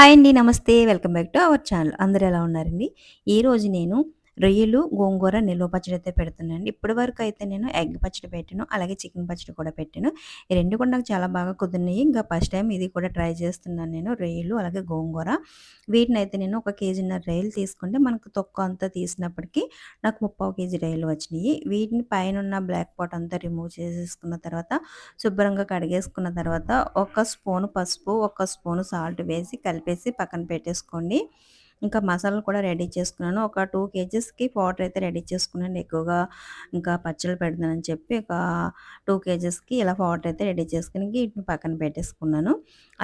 Hi అండి నమస్తే. Welcome back to our channel. అందరూ ఎలా ఉన్నారండి? ఈరోజు నేను రొయ్యలు గోంగూర నిల్వ పచ్చడి అయితే పెడుతున్నాను ఇప్పటి వరకు అయితే నేను ఎగ్ పచ్చడి పెట్టాను అలాగే చికెన్ పచ్చడి కూడా పెట్టాను. ఈ రెండు కూడా నాకు చాలా బాగా కుదిరినాయి. ఇంకా ఫస్ట్ టైం ఇది కూడా ట్రై చేస్తున్నాను నేను రొయ్యలు అలాగే గోంగూర. వీటిని అయితే నేను ఒక కేజీన్నర రొయ్యలు తీసుకుంటే మనకు తొక్క అంతా తీసినప్పటికీ నాకు ముప్పావు కేజీ రొయ్యలు వచ్చినాయి. వీటిని పైన ఉన్న బ్లాక్ పాట్ అంతా రిమూవ్ చేసేసుకున్న తర్వాత శుభ్రంగా కడిగేసుకున్న తర్వాత ఒక స్పూన్ పసుపు ఒక స్పూన్ సాల్ట్ వేసి కలిపేసి పక్కన పెట్టేసుకోండి. ఇంకా మసాలాలు కూడా రెడీ చేసుకున్నాను. ఒక టూ కేజెస్కి పౌడర్ అయితే రెడీ చేసుకున్నాను. ఎక్కువగా ఇంకా పచ్చళ్ళు పెడతానని చెప్పి ఒక టూ కేజెస్కి ఇలా పౌడర్ అయితే రెడీ చేసుకుని వీటిని పక్కన పెట్టేసుకున్నాను.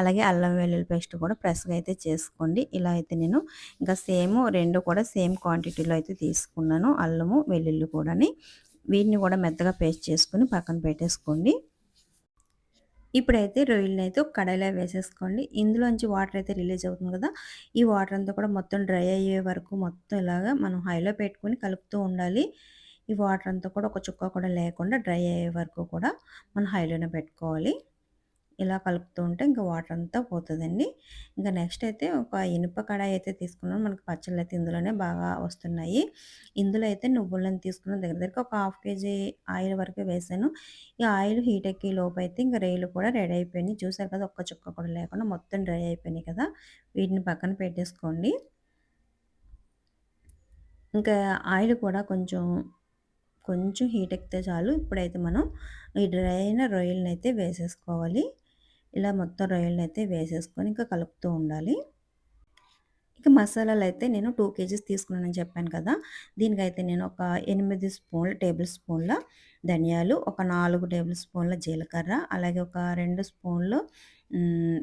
అలాగే అల్లం వెల్లుల్లి పేస్ట్ కూడా ఫ్రెష్గా అయితే చేసుకోండి. ఇలా అయితే నేను ఇంకా సేమ్ రెండు కూడా సేమ్ క్వాంటిటీలో అయితే తీసుకున్నాను. అల్లము వెల్లుల్లి కూడాని. వీటిని కూడా మెత్తగా పేస్ట్ చేసుకుని పక్కన పెట్టేసుకోండి. ఇప్పుడైతే రొయ్యలని అయితే ఒక కడాయిలో వేసేసుకోండి. ఇందులోంచి వాటర్ అయితే రిలీజ్ అవుతుంది కదా ఈ వాటర్ అంతా కూడా మొత్తం డ్రై అయ్యే వరకు మొత్తం ఇలాగా మనం హైలో పెట్టుకొని కలుపుతూ ఉండాలి. ఈ వాటర్ అంతా కూడా ఒక చుక్క కూడా లేకుండా డ్రై అయ్యే వరకు కూడా మనం హైలోనే పెట్టుకోవాలి. ఇలా కలుపుతూ ఉంటే ఇంకా వాటర్ అంతా పోతుందండి. ఇంకా నెక్స్ట్ అయితే ఒక ఇనుప కడాయి అయితే తీసుకున్నాను మనకి పచ్చళ్ళు అయితే ఇందులోనే బాగా వస్తున్నాయి. ఇందులో అయితే నువ్వులను తీసుకున్న. దగ్గర దగ్గర ఒక హాఫ్ కేజీ ఆయిల్ వరకు వేసాను. ఈ ఆయిల్ హీట్ ఎక్కి లోపు అయితే ఇంకా రేలు కూడా రెడీ అయిపోయినాయి. చూసారు కదా ఒక్క చుక్క కూడా లేకుండా మొత్తం డ్రై అయిపోయినాయి కదా. వీటిని పక్కన పెట్టేసుకోండి. ఇంకా ఆయిల్ కూడా కొంచెం కొంచెం హీట్ ఎక్కితే చాలు. ఇప్పుడైతే మనం ఈ డ్రై అయిన రొయ్యలను అయితే వేసేసుకోవాలి. ఇలా మొత్తం రొయ్యలను అయితే వేసేసుకొని ఇంకా కలుపుతూ ఉండాలి. ఇక మసాలాలు అయితే నేను టూ కేజీస్ తీసుకున్నానని చెప్పాను కదా దీనికైతే నేను ఒక ఎనిమిది స్పూన్ల టేబుల్ స్పూన్ల ధనియాలు ఒక నాలుగు టేబుల్ స్పూన్ల జీలకర్ర అలాగే ఒక రెండు స్పూన్లు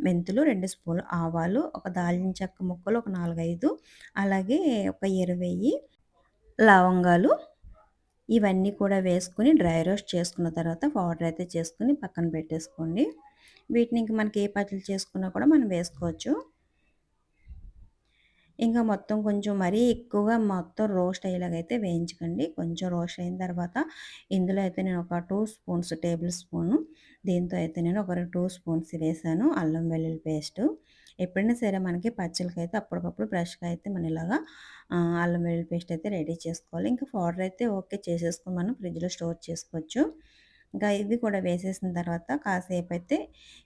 మెంతులు రెండు స్పూన్లు ఆవాలు ఒక దాల్చిన చెక్క ముక్కలు ఒక నాలుగైదు అలాగే ఒక ఇరవై లవంగాలు ఇవన్నీ కూడా వేసుకుని డ్రై రోస్ట్ చేసుకున్న తర్వాత పౌడర్ అయితే చేసుకుని పక్కన పెట్టేసుకోండి. వీటిని ఇంక మనకి ఏ పచ్చళ్ళు చేసుకున్నా కూడా మనం వేసుకోవచ్చు. ఇంకా మొత్తం కొంచెం మరీ ఎక్కువగా మొత్తం రోస్ట్ అయ్యేలాగైతే వేయించకండి. కొంచెం రోస్ట్ అయిన తర్వాత ఇందులో అయితే నేను ఒక టూ స్పూన్స్ టేబుల్ స్పూను దీంతో అయితే నేను ఒక టూ స్పూన్స్ వేసాను అల్లం వెల్లుల్లి పేస్ట్. ఎప్పుడైనా సరే మనకి పచ్చళ్ళకి అయితే అప్పటికప్పుడు ఫ్రెష్గా అయితే మనం ఇలాగా అల్లం వెల్లుల్లి పేస్ట్ అయితే రెడీ చేసుకోవాలి. ఇంకా పౌడర్ అయితే ఓకే చేసేసుకొని మనం ఫ్రిడ్జ్లో స్టోర్ చేసుకోవచ్చు. ఇంకా ఇవి కూడా వేసేసిన తర్వాత కాసేపు అయితే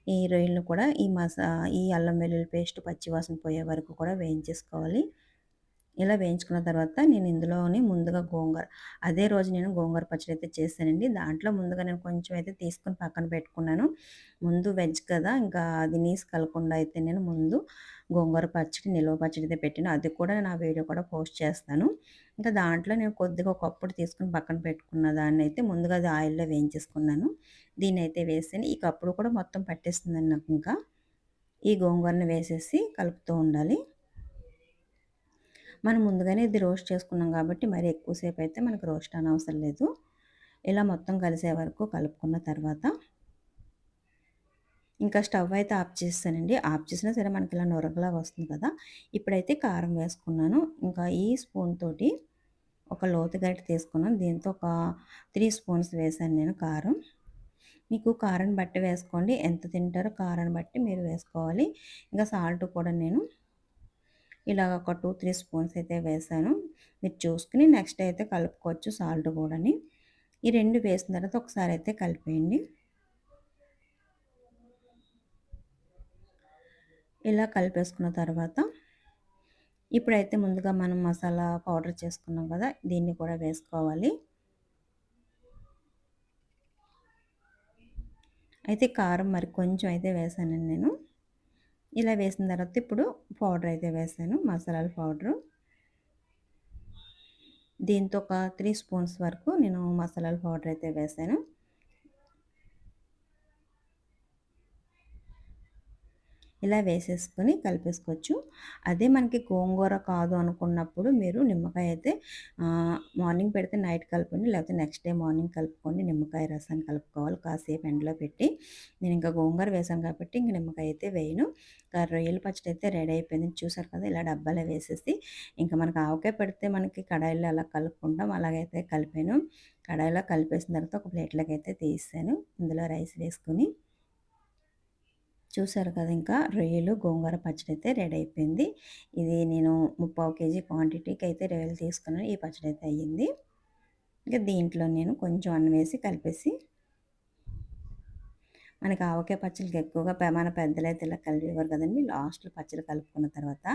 ఈ రొయ్యలను కూడా ఈ మసా ఈ అల్లం వెల్లుల్లి పేస్ట్ పచ్చివాసన పోయే వరకు కూడా వేయించేసుకోవాలి. ఇలా వేయించుకున్న తర్వాత నేను ఇందులోని ముందుగా గోంగూర అదే రోజు నేను గోంగూర పచ్చడి అయితే చేశానండి. దాంట్లో ముందుగా నేను కొంచెం అయితే తీసుకొని పక్కన పెట్టుకున్నాను. ముందు వెజ్ కదా ఇంకా అది నీసు కలకుండా అయితే నేను ముందు గోంగూర పచ్చడి నిల్వ పచ్చడి అయితే పెట్టాను. అది కూడా నా వీడియో కూడా పోస్ట్ చేస్తాను. ఇంకా దాంట్లో నేను కొద్దిగా ఒకప్పుడు తీసుకుని పక్కన పెట్టుకున్న దాన్ని అయితే ముందుగా అది ఆయిల్లో వేయించేసుకున్నాను. దీన్ని అయితే వేసాను ఈ కప్పుడు కూడా మొత్తం పట్టేస్తుందండి నాకు ఇంకా. ఈ గోంగూరని వేసేసి కలుపుతూ ఉండాలి. మనం ముందుగానే ఇది రోస్ట్ చేసుకున్నాం కాబట్టి మరి ఎక్కువసేపు అయితే మనకు రోస్ట్ అనవసరం లేదు. ఇలా మొత్తం కలిసే వరకు కలుపుకున్న తర్వాత ఇంకా స్టవ్ అయితే ఆఫ్ చేస్తానండి. ఆఫ్ చేసినా సరే మనకి ఇలా నొరగలాగా వస్తుంది కదా. ఇప్పుడైతే కారం వేసుకున్నాను. ఇంకా ఈ స్పూన్ తోటి ఒక లోతు గరిటె తీసుకున్నాను. దీంతో ఒక త్రీ స్పూన్స్ వేసాను నేను కారం. మీకు కారం బట్టి వేసుకోండి. ఎంత తింటారో కారం బట్టి మీరు వేసుకోవాలి. ఇంకా సాల్ట్ కూడా నేను ఇలాగ ఒక టూ త్రీ స్పూన్స్ అయితే వేసాను. మీరు చూసుకుని నెక్స్ట్ అయితే కలుపుకోవచ్చు సాల్ట్ కూడాని. ఈ రెండు వేసిన తర్వాత ఒకసారి అయితే కలిపేయండి. ఇలా కలిపేసుకున్న తర్వాత ఇప్పుడైతే ముందుగా మనం మసాలా పౌడర్ చేసుకున్నాం కదా దీన్ని కూడా వేసుకోవాలి. అయితే కారం మరి కొంచెం అయితే వేసానండి నేను. ఇలా వేసిన తర్వాత ఇప్పుడు పౌడర్ అయితే వేసాను మసాలాల పౌడరు. దీంతో ఒక త్రీ స్పూన్స్ వరకు నేను మసాలాల పౌడర్ అయితే వేసాను. ఇలా వేసేసుకొని కలిపేసుకోవచ్చు. అదే మనకి గోంగూర కాదు అనుకున్నప్పుడు మీరు నిమ్మకాయ అయితే మార్నింగ్ పెడితే నైట్ కలుపుకోండి లేకపోతే నెక్స్ట్ డే మార్నింగ్ కలుపుకోండి నిమ్మకాయ రసాన్ని కలుపుకోవాలి. కాసేపు ఎండలో పెట్టి నేను ఇంకా గోంగూర వేసాను కాబట్టి ఇంక నిమ్మకాయ అయితే వేయను. రొయ్యల పచ్చడి అయితే రెడీ అయిపోయింది. చూసారు కదా ఇలా డబ్బాలో వేసేసి ఇంకా మనకు ఆవకాయ పెడితే మనకి కడాయిలో అలా కలుపుకుంటాం. అలాగైతే కలిపాను. కడాయిలో కలిపేసిన తర్వాత ఒక ప్లేట్లోకి అయితే తీసాను. ఇందులో రైస్ వేసుకుని. చూసారు కదా! ఇంకా రొయ్యలు గోంగూర పచ్చడి అయితే రెడీ అయిపోయింది. ఇది నేను ముప్పావు కేజీ క్వాంటిటీకి అయితే రొయ్యలు తీసుకున్నాను. ఈ పచ్చడి అయితే అయ్యింది. ఇంకా దీంట్లో నేను కొంచెం అన్నం వేసి కలిపేసి మనకి ఆవకాయ పచ్చడికి ఎక్కువగా మన పెద్దలు అయితే ఇలా కలిపేవారు కదండి. లాస్ట్లో పచ్చడి కలుపుకున్న తర్వాత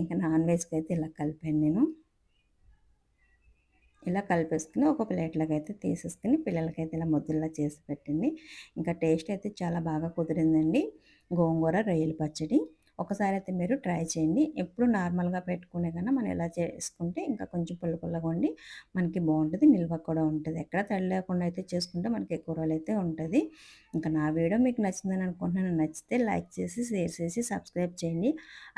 ఇంకా నాన్ వెజ్కి అయితే ఇలా కలిపాను నేను. ఇలా కలిపేసుకుని ఒక ప్లేట్లోకి అయితే తీసేసుకుని పిల్లలకైతే ఇలా ముద్దల్లా చేసి పెట్టండి. ఇంకా టేస్ట్ అయితే చాలా బాగా కుదిరిందండి. గోంగూర రొయ్యల పచ్చడి. ఒకసారి అయితే మీరు ట్రై చేయండి. ఎప్పుడు నార్మల్గా పెట్టుకునే కన్నా మనం ఇలా చేసుకుంటే ఇంకా కొంచెం పుల్ల పుల్లగా ఉండి మనకి బాగుంటుంది నిల్వ కూడా ఉంటుంది. ఎక్కడ తడి లేకుండా అయితే చేసుకుంటే మనకి ఎక్కువ రోజులు అయితే ఉంటుంది. ఇంకా నా వీడియో మీకు నచ్చిందని అనుకుంటున్నాను. నచ్చితే లైక్ చేసి షేర్ చేసి సబ్స్క్రైబ్ చేయండి.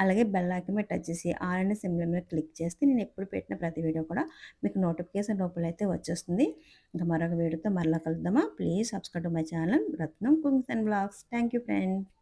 అలాగే బెల్ ఐకన్ టచ్ చేసి ఆల్ అనే సింబల్ మీద క్లిక్ చేస్తే నేను ఎప్పుడు పెట్టిన ప్రతి వీడియో కూడా మీకు నోటిఫికేషన్ రూపంలో అయితే వచ్చేస్తుంది. ఇంకా మరొక వీడియోతో మరలా కలుద్దామా? Please subscribe to my channel Ratnam cooks and blogs. Thank you friends